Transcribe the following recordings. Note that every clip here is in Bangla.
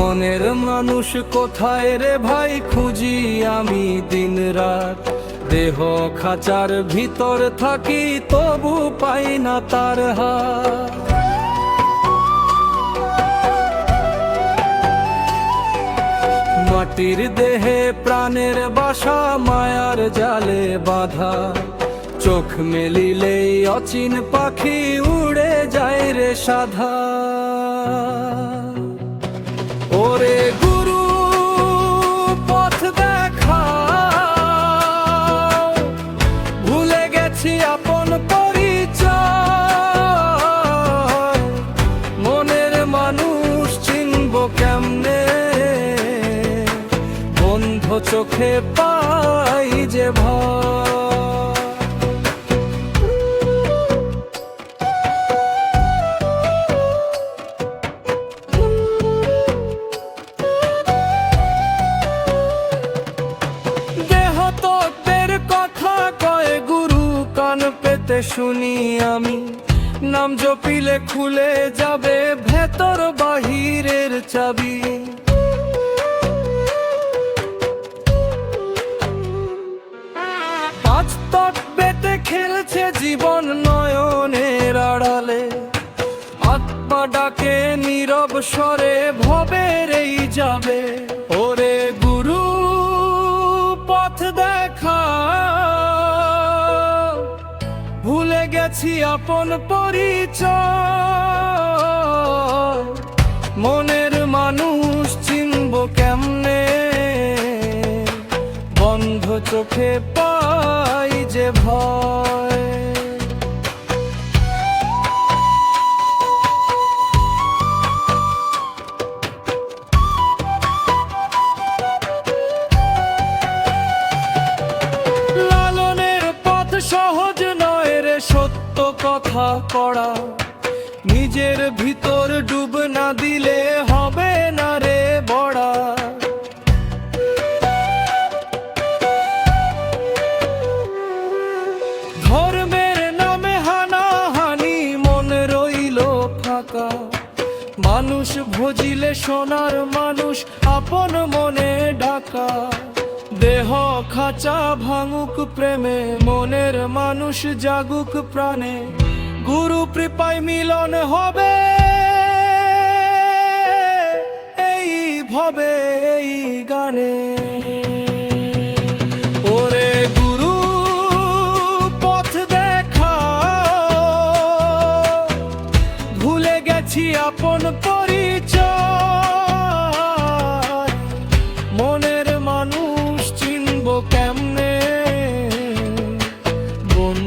মানুষ কোথায় রে ভাই? খুঁজি আমি দিন রাত। দেহ খাঁচার ভিতর থাকি, তবু পাই না তার হাত। মাটির দেহে প্রাণের বাসা, মায়ার জালে বাঁধা। চোখ মেলিলেই অচিন পাখি উড়ে যায় রে সাধা। ওরে গুরু পথ দেখা ভুলে গেছি আপন মনের মানুষ কেমনে? চোখে পাই যে ভয়। কান শুনি আমি। নাম জপিলে খুলে যাবে ভেতর বাহিরের চাবি। পাঁচ তট বেতে খেলছে জীবন নয়নের আড়ালে। আত্মা ডাকে নীরব স্বরে, ভবের এই যাবে গেছি আপন পরিচয়। মনের মানুষ চিনব কেমনে? বন্ধ চোখে পাই যে ভয়। সহজ কথা করা নিজের ভিতর ডুব না দিলে হবে না রে বড়া। ধর্মের নামে হানাহানি, মন রইল ফাঁকা। মানুষ ভজিলে সোনার মানুষ, আপন মনে ডাকা। দেহ খাঁচা ভাঙুক প্রেমে, মনের মানুষ জাগুক প্রাণে, গুরু কৃপায় মিলন হবে। এই ভবে, এই গানে।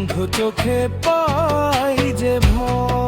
বন্ধু চোখে পাই যে ভয়